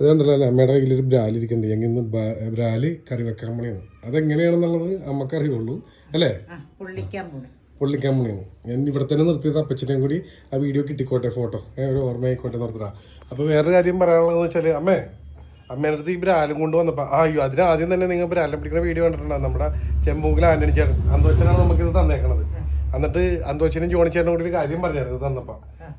അത് കണ്ടല്ലോ അല്ലേ? അമ്മയുടെ കയ്യിൽ ഒരു ബ്രാൽ ഇരിക്കുന്നുണ്ട് എങ്ങനെ ബ്രാലി കറി വെക്കാൻ പണിയാണ്. അതെങ്ങനെയാണെന്നുള്ളത് അമ്മക്കറിയുള്ളൂ. അല്ലേ? പുള്ളിക്കാൻ പോണു. പൊള്ളിക്കാൻ പണിയാണ്. ഞാൻ ഇവിടെ തന്നെ നിർത്തിയത് അപ്പച്ചനെയും കൂടി ആ വീഡിയോ കിട്ടിക്കോട്ടെ ഫോട്ടോ. ഒരു ഓർമ്മയായിക്കോട്ടെ നിർത്തടാ. അപ്പോൾ വേറൊരു കാര്യം പറയാനുള്ളതെന്ന് വെച്ചാൽ അമ്മേ അമ്മേന്റെ അടുത്ത് ഈ ബ്രാലും കൊണ്ട് വന്നപ്പോൾ ആ അയ്യോ അതിന് ആദ്യം തന്നെ നിങ്ങൾ ബ്രാലം പിടിക്കുന്ന വീഡിയോ കണ്ടിട്ടുണ്ടാകും നമ്മുടെ ചെമ്പൂക്കിൽ ആന്റണി ചേട്ടൻ. അന്തോച്ചനാണ് നമുക്കിത് തന്നേക്കണത്. എന്നിട്ട് അന്തോച്ചനും ജോണി ചേട്ടനും കൂടി ഒരു കാര്യം പറഞ്ഞായിരുന്നു ഇത് തന്നപ്പോ.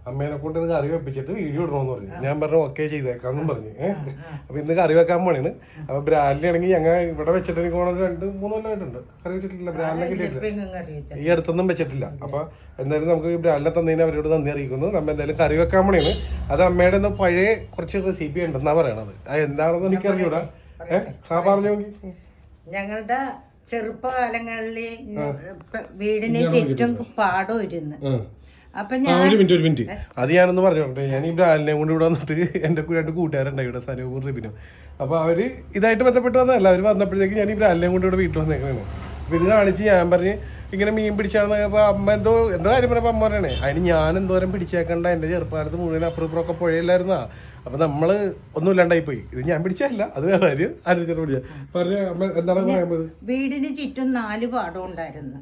അമ്മേനെ കൊണ്ട് ഇത് കറി വെപ്പിച്ചിട്ട് വീഡിയോ ഇടണമെന്ന് പറഞ്ഞു. ഞാൻ പറഞ്ഞു ഓക്കെ ചെയ്തേക്കാന്നും പറഞ്ഞു. ഏഹ് അപ്പൊ ഇന്ന് കറി വെക്കാൻ പോണേന്ന് അപ്പൊ ബ്രാലിനാണെങ്കിൽ ഞങ്ങൾ ഇവിടെ വെച്ചിട്ട് എനിക്ക് തോന്നുന്നു രണ്ട് മൂന്ന് കൊല്ലമായിട്ടുണ്ട് കറി വെച്ചിട്ടില്ല ബ്രാലിനെ കിട്ടിയിട്ടില്ല ഈ അടുത്തൊന്നും വെച്ചിട്ടില്ല. അപ്പൊ എന്തായാലും നമുക്ക് ഈ ബ്രാലിനെ തന്നതിന് അവരോട് നന്ദി അറിയിക്കുന്നു. നമ്മ എന്തായാലും കറി വെക്കാൻ പണിയാണ് അത് അമ്മയുടെ ഒന്ന് പഴയ കുറച്ച് റെസിപ്പി ഉണ്ടെന്നാ പറയണത്. അത് എന്താണെന്ന് എനിക്ക് അറിഞ്ഞൂടാ ഏഹ് ആ പറഞ്ഞു ഞങ്ങളുടെ ചെറുപ്പകാലങ്ങളിൽ വീടിന് ചുറ്റും പാടം ഇരുന്ന് ആ. ഒരു മിനിറ്റ് ഒരു മിനിറ്റ്. അത് ഞാനൊന്ന് പറഞ്ഞോട്ടെ ഞാൻ ഈ ബ്രാലിനെ കൊണ്ട് ഇവിടെ വന്നിട്ട് എന്റെ കൂടെ രണ്ട് കൂട്ടുകാരുണ്ടായി ഇവിടെ സനൂപും റിബിനും. അപ്പോൾ അവർ ഇതായിട്ട് ബന്ധപ്പെട്ട് വന്നതല്ല അവർ വന്നപ്പോഴത്തേക്ക് ഞാൻ ഈ ബ്രാലിനെ കൊണ്ട് ഇവിടെ വീട്ടിൽ വന്നേക്കണേ. അപ്പോൾ ഇത് കാണിച്ച് ഞാൻ പറഞ്ഞ് ഇങ്ങനെ മീൻ പിടിച്ചാണ് അപ്പോൾ അമ്മ എന്തോ എന്തോ കാര്യം പറഞ്ഞപ്പോൾ അമ്മ പറയണേ അതിന് ഞാൻ എന്തോരം പിടിച്ചേക്കണ്ട എന്റെ ചെറുപ്പകാലത്ത് മുഴുവൻ അപ്പുറം ഇപ്പുറമൊക്കെ പുഴയില്ലായിരുന്നാ അപ്പോൾ നമ്മൾ ഒന്നും ഇല്ലാണ്ടായി പോയി ഇത് ഞാൻ പിടിച്ചല്ല അത് വേറെ കാര്യം. ആലോചിച്ചിട്ട് പിടിച്ച പറഞ്ഞ അമ്മ എന്താണ് പറയാൻ പോയത്? വീടിന് ചുറ്റും നാല് പാടം ഉണ്ടായിരുന്നു.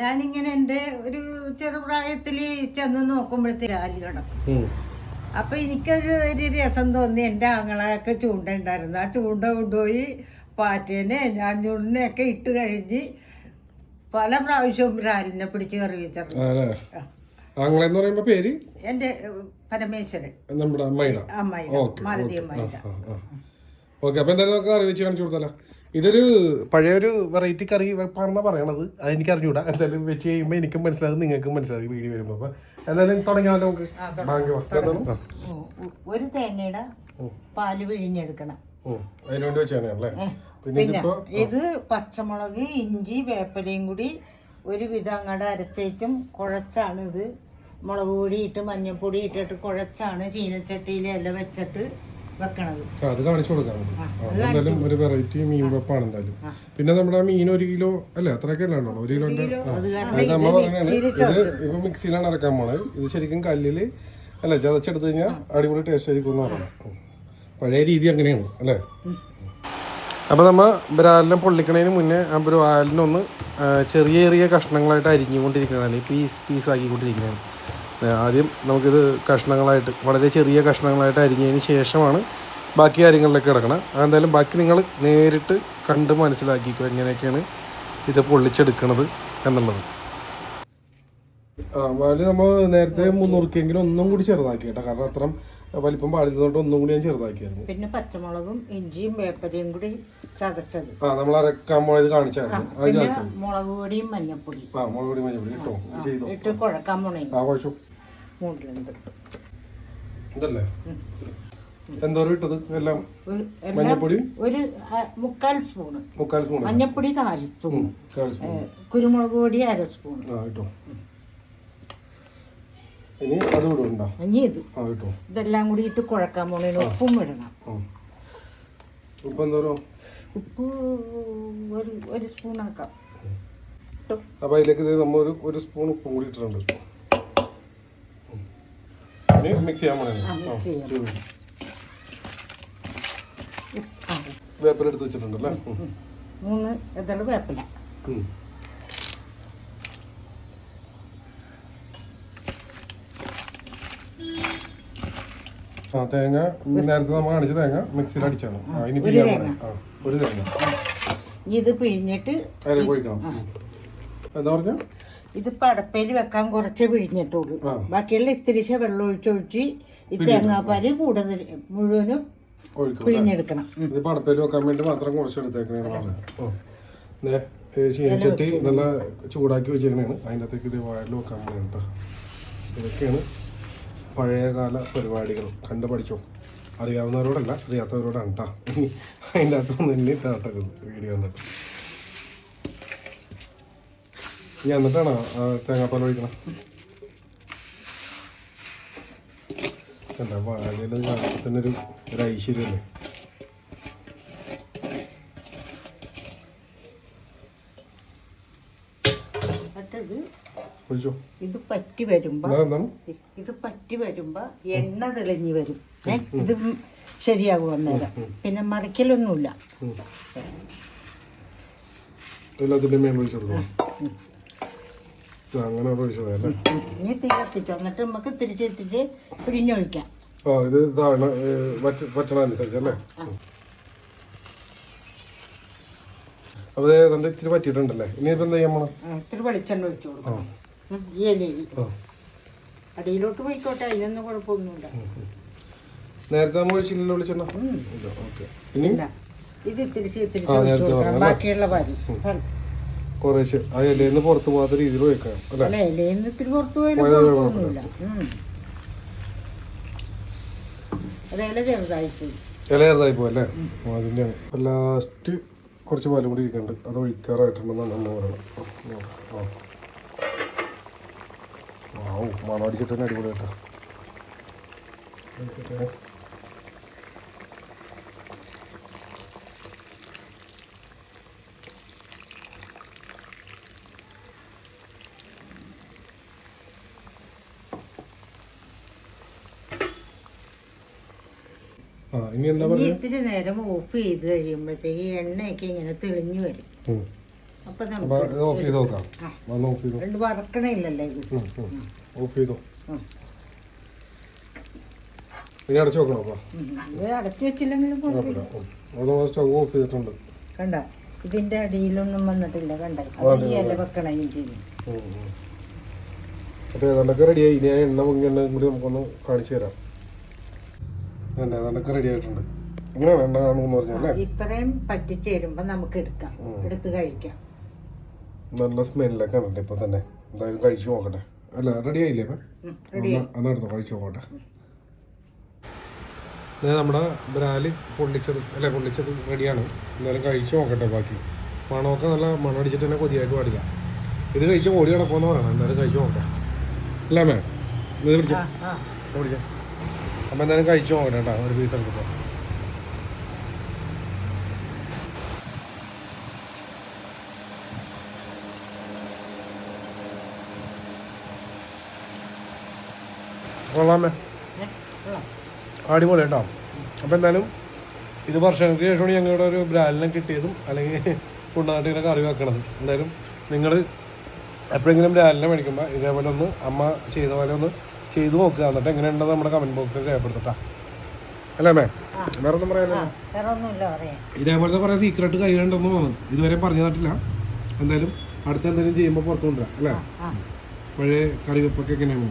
ഞാനിങ്ങനെ എന്റെ ഒരു ചെറുപ്രായത്തിൽ ചെന്ന് കിടക്കും അപ്പൊ എനിക്കൊരു ഒരു രസം തോന്നി എന്റെ ആങ്ങളൊക്കെ ചൂണ്ട ഉണ്ടായിരുന്നു. ആ ചൂണ്ട കൊണ്ടുപോയി പാറ്റേനെ ഞാൻ ചൂണ്ടിനെയൊക്കെ ഇട്ട് കഴിഞ്ഞ് പല പ്രാവശ്യവും രാലിനെ പിടിച്ച് കറി വെച്ചിട്ടുണ്ട്. ആ, അല്ലേ പറയുമ്പോൾ പേര്? എന്റെ പരമേശ്വരൻ. നമ്മുടെ അമ്മയുടെ? മാലതി അമ്മായിയുടെ ഓക്കെ അപ്പൊ എന്തായാലും നമുക്ക് കറി വെച്ച് കാണിച്ചു കൊടുത്താലോ? ഇതൊരു പഴയൊരു വെറൈറ്റി കറി വെപ്പാണെന്നാണ് പറയണത്. അത് എനിക്ക് അറിഞ്ഞൂടാ എന്തായാലും വെച്ച് കഴിയുമ്പോൾ എനിക്കും മനസ്സിലാകും നിങ്ങൾക്കും മനസ്സിലാകും വീഡിയോ വരുമ്പോൾ അപ്പൊ എന്തായാലും തുടങ്ങിയാലോ നമുക്ക്? ബാങ്ക്. ഒരു തേങ്ങയുടെ പാൽ പിഴിഞ്ഞെടുക്കണം. അതിനുവേണ്ടി അതിന് വേണ്ടി വെച്ചാണ് അല്ലേ പിന്നെ ഇത് പച്ചമുളക് ഇഞ്ചി വേപ്പലയും കൂടി ഒരുവിധം അങ്ങോട്ട് അരച്ചേച്ചും കുഴച്ചാണ് ഇത് മുളക് പൊടി ഇട്ട് മഞ്ഞൾപ്പൊടി ഇട്ടിട്ട് കുഴച്ചാണ് ചീനച്ചട്ടിയിൽ ഇല വെച്ചിട്ട് വെക്കണത്. അത് കാണിച്ചു കൊടുക്കാം നമുക്ക്. എന്തായാലും ഒരു വെറൈറ്റി മീൻ വെപ്പാണ് എന്തായാലും. പിന്നെ നമ്മുടെ മീൻ ഒരു കിലോ അല്ലേ അത്രയൊക്കെ ഉള്ളൂ? ഒരു കിലോ ഉണ്ട് ഇത് പറഞ്ഞാണ് ഇത് ഇപ്പൊ മിക്സിയിലാണ് ഇറക്കാൻ പോണത് ഇത് ശരിക്കും കല്ലിൽ അല്ല ചതച്ചെടുത്ത് കഴിഞ്ഞാൽ അടിപൊളി ടേസ്റ്റ് ആയിരിക്കും എന്ന് പറയണം പഴയ രീതി അങ്ങനെയാണ് അല്ലേ? അപ്പോൾ നമ്മൾ ബ്രാലിനെ പൊള്ളിക്കണതിന് മുന്നേ ആ ബ്രാലിനൊന്ന് ചെറിയ ചെറിയ കഷ്ണങ്ങളായിട്ട് അരിഞ്ഞുകൊണ്ടിരിക്കുന്നതാണ് പീസ് പീസാക്കിക്കൊണ്ടിരിക്കുന്നതാണ് ആ, ആദ്യം നമുക്കിത് കഷ്ണങ്ങളായിട്ട് വളരെ ചെറിയ കഷ്ണങ്ങളായിട്ട് അരിഞ്ഞതിന് ശേഷമാണ് ബാക്കി കാര്യങ്ങളിലേക്ക് കിടക്കണം അതെന്തായാലും ബാക്കി നിങ്ങൾ നേരിട്ട് കണ്ട് മനസ്സിലാക്കിക്കോ എങ്ങനെയൊക്കെയാണ് ഇത് പൊള്ളിച്ചെടുക്കണത് എന്നുള്ളത്. ആ വാൽ നമ്മൾ നേരത്തെ മുന്നൂറുക്കെങ്കിലും ഒന്നും കൂടി ചെറുതാക്കി കേട്ടോ കാരണം അത്ര വലിപ്പം പാടിയതുകൊണ്ട് ഒന്നും കൂടി ഞാൻ ചെറുതാക്കിയായിരുന്നു. പിന്നെ പച്ചമുളകും ഇഞ്ചിയും വേപ്പലയും കൂടി ചതച്ചത്. ആ നമ്മൾ അരക്കാൻ പോയത് കാണിച്ചായിരുന്നു. അത് ചതച്ചത്. മുളക് പൊടിയും മഞ്ഞപ്പൊടി ആ മുളക് പൊടി മഞ്ഞപ്പൊടി കേട്ടോ ചെയ്തോ. ഇട്ട് കുഴക്കാൻ പോണേ. ആ കുഴച്ചു. മൂടിലുണ്ട്. ഇതല്ലേ? എന്തോരം ഇട്ടത്? എല്ലാം മഞ്ഞപ്പൊടി ഒരു മുക്കാൽ സ്പൂണ് മുക്കാൽ സ്പൂൺ മഞ്ഞപ്പൊടി നാല് സ്പൂൺ. കുരുമുളക് പൊടി അര സ്പൂൺ. ആ ഇട്ടോ. ഇനി അത് വിടുണ്ടോ. ഇനി ഇത്. ആ ഇട്ടോ. ഇതെല്ലാം കൂടി ഇട്ട് കുഴക്കാൻ പോണേന് ഉപ്പും ഇടണം. ഉപ്പ് എന്തോരം ഉപ്പ് ഒരു ഒരു സ്പൂൺ ആക്കാം. ഇട്ടു. അപ്പൊ അതിലേക്ക് ഇത് നമ്മ ഒരു ഒരു സ്പൂൺ ഉപ്പും കൂടി ഇട്ടിട്ടുണ്ട്. ഇനി മിക്സ് ചെയ്യാൻ പോണേ വെച്ചിട്ടുണ്ടല്ലേ. മൂന്ന് ഇതൾ വേപ്പില. ആ തേങ്ങ. നേരത്തെ നമ്മൾ കാണിച്ച തേങ്ങ മിക്സിയിൽ അടിച്ചാണ്. ഇനി ഒരു തേങ്ങ. ഇത് പിഴിഞ്ഞിട്ട് അതിലേക്ക് ഒഴിക്കണം. എന്താ പറഞ്ഞ? ഇത് പടപ്പേരി വെക്കാൻ കുറച്ചേ പിഴിഞ്ഞിട്ടുള്ളൂ. ബാക്കിയെല്ലാം ബാക്കിയുള്ള ഇത്തിരിശ വെള്ളം ഒഴിച്ചൊഴിച്ച് ഈ തേങ്ങാപ്പാൽ കൂടുതൽ മുഴുവനും പിഴിഞ്ഞെടുക്കണം. ഇത് പടപ്പേരി വെക്കാൻ വേണ്ടി മാത്രം കുറച്ച് എടുത്തേക്കണേന്ന് പറഞ്ഞത്. ഓ. ചീനച്ചട്ടി നല്ല ചൂടാക്കി വെച്ചേക്കണേണ് അതിന്റെ അകത്തേക്ക് വാഴയിൽ വെക്കാൻ വേണ്ടി കേട്ടോ ഇതൊക്കെയാണ് പഴയകാല പരിപാടികൾ കണ്ടു പഠിച്ചോ അറിയാവുന്നവരോടല്ല അറിയാത്തവരോടാണ് കേട്ടോ അതിന്റെ അകത്തൊന്നും എന്നെ കേട്ടത് വീഡിയോ കണ്ടിട്ട്. ഇനി എന്നിട്ടാണോ തേങ്ങാപ്പാൽ ഒഴിക്കണം? എന്താ ഒരു ഒരു ഐശ്വര്യമല്ലേ ഇത് പറ്റി വരുമ്പോ ഇത് പറ്റി വരുമ്പോ എണ്ണ തെളിഞ്ഞു വരും. ഏഹ് ഇത് ശരിയാകും അന്നേരം? പിന്നെ മറിക്കലൊന്നുമില്ല. അങ്ങനെ. ഇനി തീ കത്തിച്ചോ എന്നിട്ട് നമുക്ക് തിരിച്ച് തിരിച്ച് പിഴിഞ്ഞൊഴിക്കാം ഓ ഇത് ഇതാണ് പറ്റണ അനുസരിച്ച് അല്ലേ? അപ്പോൾ ഇത്തിരി പറ്റിയിട്ടുണ്ടല്ലേ എന്താ ചെയ്യാൻ പോണം? ഇത്തിരി വെളിച്ചെണ്ണ ഒഴിച്ചു കൊടുക്കണം. ഈ അടിയിലോട്ട് പോയിക്കോട്ടെ അതിനൊന്നും കുഴപ്പമൊന്നുമില്ല. നേരത്തെ നമ്മൾ ഒഴിച്ചില്ലല്ലോ വിളിച്ചെണ്ണ? ഓക്കെ. ഇനി? ഇത്. തിരിച്ച് തിരിച്ച് ബാക്കിയുള്ള കുറേശ്ശെ ഇലയിൽ പുറത്ത് പോകാത്ത രീതിയിൽ അല്ലേ? ഇത്തിരി പുറത്തു പോയാലും. ഇല ചെറുതായി പോയല്ലേ അതിന്റെ ലാസ്റ്റ് കുറച്ച് പാലും കൂടി ഇരിക്കുന്നുണ്ട്. അത് ഒഴിക്കാറായിട്ടുണ്ടെന്നാണ് അമ്മ പറയുന്നത്. ആ ഓ മണം അടിച്ചിട്ട് തന്നെ അടിപൊളി കേട്ടോ. ഇത്തിരി നേരം ഓഫ് ചെയ്ത് കഴിയുമ്പോഴത്തേക്ക് എണ്ണയൊക്കെ ഇങ്ങനെ തെളിഞ്ഞു വരും. അപ്പൊ നമുക്ക് ഓഫ് ചെയ്ത് നോക്കാം. രണ്ട് വറക്കണില്ലല്ലോ ഇത്. ഓഫ് ചെയ്തോ. ഇനി അടച്ചു വെക്കണോ അപ്പൊ? അടച്ചു വെച്ചില്ലെങ്കിലും സ്റ്റവ് ഓഫ് ചെയ്തിട്ടുണ്ട്. കണ്ട ഇതിന്റെ അടിയിലൊന്നും വന്നിട്ടില്ല കണ്ട. ഇല വെക്കണം ഏതാണ്ടൊക്കെ റെഡിയായി ഇനി ആ എണ്ണ പൊങ്ങി കൂടി നമുക്കൊന്ന് കാണിച്ചു തരാം. വേണ്ട ഏതാണ്ടൊക്കെ റെഡി ആയിട്ടുണ്ട്. ഇങ്ങനെയാണ് എണ്ണ കാണുമെന്ന് പറഞ്ഞല്ലേ ഇത്രയും പറ്റിച്ചേരുമ്പോ നമുക്ക് എടുക്കാം. എടുത്ത് കഴിക്കാം. നല്ല സ്മെല്ലൊക്കെ ഉണ്ട് ഇപ്പൊ തന്നെ. എന്തായാലും കഴിച്ചു നോക്കട്ടെ. അല്ല റെഡി ആയില്ലേ അന്നെടുത്തോ വായിച്ചു കഴിച്ചു നോക്കട്ടെ നമ്മുടെ ബ്രാൽ പൊള്ളിച്ചത് അല്ലെ പൊള്ളിച്ചത് റെഡിയാണ് എന്നാലും കഴിച്ചു നോക്കട്ടെ ബാക്കി. മണമൊക്കെ നല്ല മണമടിച്ചിട്ട് തന്നെ കൊതിയായിട്ട് പാടില്ല. ഇത് കഴിച്ച് ഓടി കിടക്കുമെന്ന് പറയണം എന്തായാലും കഴിച്ചു നോക്കട്ടെ. അല്ലേ മേ ഇത് പിടിച്ചോ? പിടിച്ച? അപ്പം എന്തായാലും കഴിച്ചു നോക്കട്ടെ കേട്ടോ ഒരു പീസ് എടുത്തിട്ട്. കൊള്ളാമേ. അടിപൊളി കേട്ടോ അപ്പം എന്തായാലും ഇത് വർഷങ്ങൾക്ക് ശേഷമാണ് ഞങ്ങളുടെ ഒരു ബ്രാലിനെ കിട്ടിയതും അല്ലെങ്കിൽ കുണ്ണാട്ടിനെ കറി വെക്കണത്. എന്തായാലും നിങ്ങൾ എപ്പോഴെങ്കിലും ബ്രാലിനെ മേടിക്കുമ്പോൾ ഇതേപോലെ ഒന്ന് അമ്മ ചെയ്ത പോലെ ഒന്ന് ചെയ്തു നോക്കുക എന്നിട്ട് എങ്ങനെയുണ്ടെന്ന് നമ്മുടെ കമന്റ് ബോക്സിൽ രേഖപ്പെടുത്തട്ടാ. അല്ലേ മേ വേറെ ഒന്നും പറയാനില്ല ഇതേപോലത്തെ കുറേ സീക്രട്ട് കയ്യിലുണ്ടെന്ന് തോന്നുന്നു. ഇതുവരെ പറഞ്ഞു തന്നിട്ടില്ല. എന്തായാലും അടുത്ത എന്തെങ്കിലും ചെയ്യുമ്പോൾ പുറത്തു കൊണ്ടുവരാം അല്ലേ? പഴയ കറിവെപ്പൊക്കെ എങ്ങനെയാണ്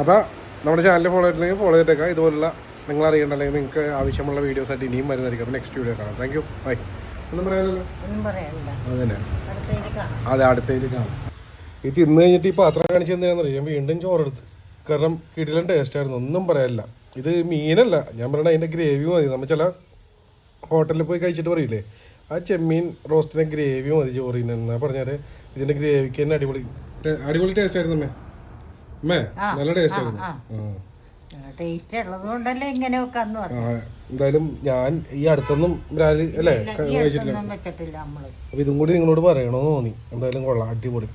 അപ്പോൾ നമ്മുടെ ചാനൽ ഫോളോ ചെയ്തിട്ടുണ്ടെങ്കിൽ ഫോളോ ചെയ്തേക്കാം ഇതുപോലുള്ള നിങ്ങൾ അറിയേണ്ട അല്ലെങ്കിൽ നിങ്ങൾക്ക് ആവശ്യമുള്ള വീഡിയോസ് ആയിട്ട് ഇനിയും വരുന്നതായിരിക്കും. അപ്പോൾ നെക്സ്റ്റ് വീഡിയോ കാണാം. താങ്ക് യു ബൈ ഒന്നും പറയാനല്ലോ. അത് തന്നെ അടുത്തേക്ക് കാണാം. അതെ അടുത്തതിൽ കാണാം. ഈ തിന്ന് കഴിഞ്ഞിട്ട് ഈ പാത്രം കാണിച്ച് തന്നെയാണെന്നറിയാം അറിയാം. വീണ്ടും ചോറെടുത്ത്. കാരണം കിടിലൻ ടേസ്റ്റായിരുന്നു ഒന്നും പറയാനില്ല. ഇത് മീനല്ല. ഞാൻ പറയണ അതിന്റെ ഗ്രേവി മതി. നമ്മൾ ചില ഹോട്ടലിൽ പോയി കഴിച്ചിട്ട് പറയില്ലേ? ആ ചെമ്മീൻ റോസ്റ്റിന്റെ ഗ്രേവി മതി ചോറിന്. എന്നാ പറഞ്ഞാൽ ഇതിന്റെ ഗ്രേവിക്ക് തന്നെ അടിപൊളി. അടിപൊളി ടേസ്റ്റായിരുന്നു അമ്മേ. നല്ല ടേസ്റ്റ്. ടേസ്റ്റ് ഉള്ളത് കൊണ്ടല്ലേ എന്തായാലും ഞാൻ ഈ അടുത്തൊന്നും ബ്രാൽ അല്ലേ? കഴിച്ചിട്ടില്ല. അപ്പോൾ ഇതും കൂടി നിങ്ങളോട് പറയണോന്ന് തോന്നി. എന്തായാലും കൊള്ളാം അടിപൊളി.